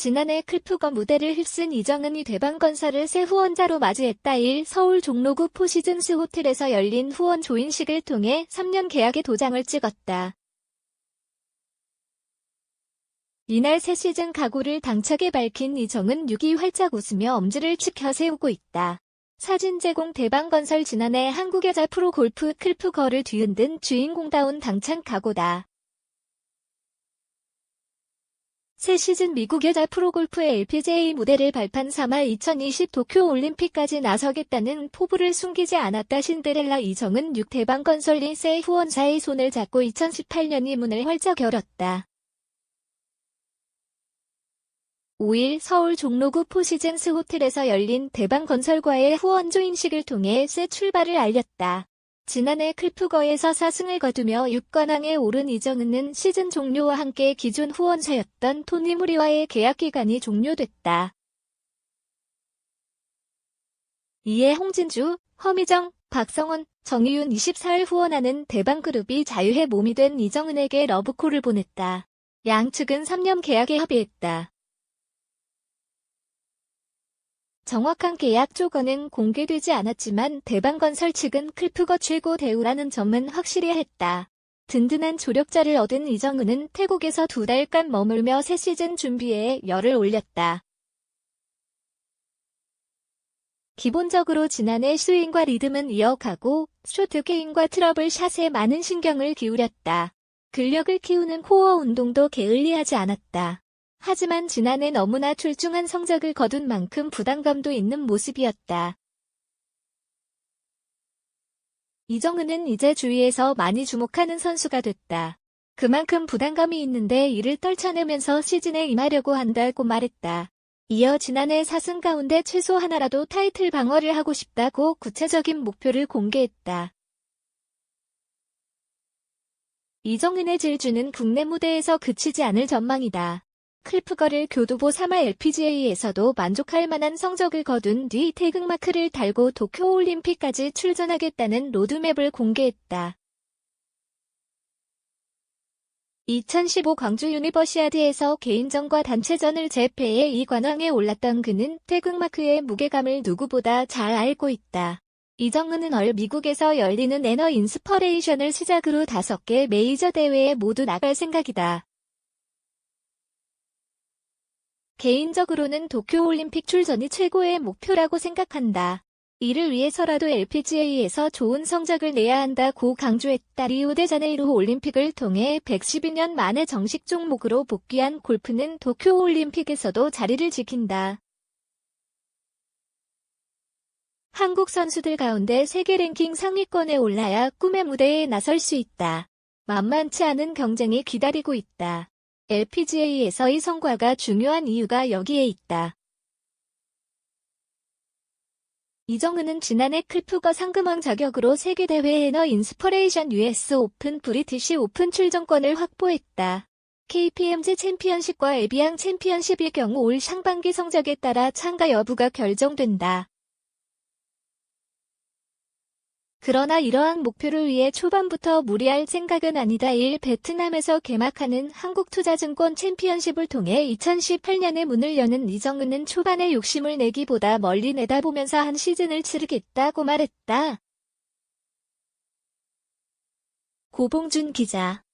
지난해 클프거 무대를 휩쓴 이정은이 대방건설을 새 후원자로 맞이했다. 1. 서울 종로구 포시즌스 호텔에서 열린 후원 조인식을 통해 3년 계약의 도장을 찍었다. 이날 새 시즌 각오를 당차게 밝힌 이정은 6위 활짝 웃으며 엄지를 치켜 세우고 있다. 사진 제공 대방건설 지난해 한국 여자 프로골프 클프거를 뒤흔든 주인공다운 당찬 각오다. 새 시즌 미국 여자 프로골프의 LPGA 무대를 발판 3할 2020 도쿄올림픽까지 나서겠다는 포부를 숨기지 않았다. 신데렐라 이정은 6대방 건설린 새 후원사의 손을 잡고 2018년이 문을 활짝 열었다. 5일 서울 종로구 포시즌스 호텔에서 열린 대방건설과의 후원 조 인식을 통해 새 출발을 알렸다. 지난해 클프거에서 4승을 거두며 6관왕에 오른 이정은은 시즌 종료와 함께 기존 후원사였던 토니 무리와의 계약 기간이 종료됐다. 이에 홍진주, 허미정, 박성원, 정유윤 24일 후원하는 대방그룹이 자유의 몸이 된 이정은에게 러브콜을 보냈다. 양측은 3년 계약에 합의했다. 정확한 계약 조건은 공개되지 않았지만 대방건설 측은 클프거 최고 대우라는 점은 확실히 했다. 든든한 조력자를 얻은 이정은은 태국에서 두 달간 머물며 새 시즌 준비에 열을 올렸다. 기본적으로 지난해 스윙과 리듬은 이어가고 쇼트 게임과 트러블 샷에 많은 신경을 기울였다. 근력을 키우는 코어 운동도 게을리하지 않았다. 하지만 지난해 너무나 출중한 성적을 거둔 만큼 부담감도 있는 모습이었다. 이정은은 이제 주위에서 많이 주목하는 선수가 됐다. 그만큼 부담감이 있는데 이를 떨쳐내면서 시즌에 임하려고 한다고 말했다. 이어 지난해 4승 가운데 최소 하나라도 타이틀 방어를 하고 싶다고 구체적인 목표를 공개했다. 이정은의 질주는 국내 무대에서 그치지 않을 전망이다. 클프거를 교두보 3화 LPGA에서도 만족할 만한 성적을 거둔 뒤 태극마크를 달고 도쿄올림픽까지 출전하겠다는 로드맵을 공개했다. 2015 광주 유니버시아드에서 개인전과 단체전을 재패해 이관왕에 올랐던 그는 태극마크의 무게감을 누구보다 잘 알고 있다. 이정은은 얼 미국에서 열리는 에너 인스퍼레이션을 시작으로 5개 메이저 대회에 모두 나갈 생각이다. 개인적으로는 도쿄올림픽 출전이 최고의 목표라고 생각한다. 이를 위해서라도 LPGA에서 좋은 성적을 내야 한다고 강조했다. 리오데자네이루 올림픽을 통해 112년 만에 정식 종목으로 복귀한 골프는 도쿄올림픽에서도 자리를 지킨다. 한국 선수들 가운데 세계 랭킹 상위권에 올라야 꿈의 무대에 나설 수 있다. 만만치 않은 경쟁이 기다리고 있다. LPGA에서의 성과가 중요한 이유가 여기에 있다. 이정은은 지난해 클프거 상금왕 자격으로 세계대회 에너 인스퍼레이션 US 오픈 브리티시 오픈 출전권을 확보했다. KPMG 챔피언십과 에비앙 챔피언십의 경우 올 상반기 성적에 따라 참가 여부가 결정된다. 그러나 이러한 목표를 위해 초반부터 무리할 생각은 아니다. 1. 베트남에서 개막하는 한국투자증권 챔피언십을 통해 2018년에 문을 여는 이정은은 초반에 욕심을 내기보다 멀리 내다보면서 한 시즌을 치르겠다고 말했다. 고봉준 기자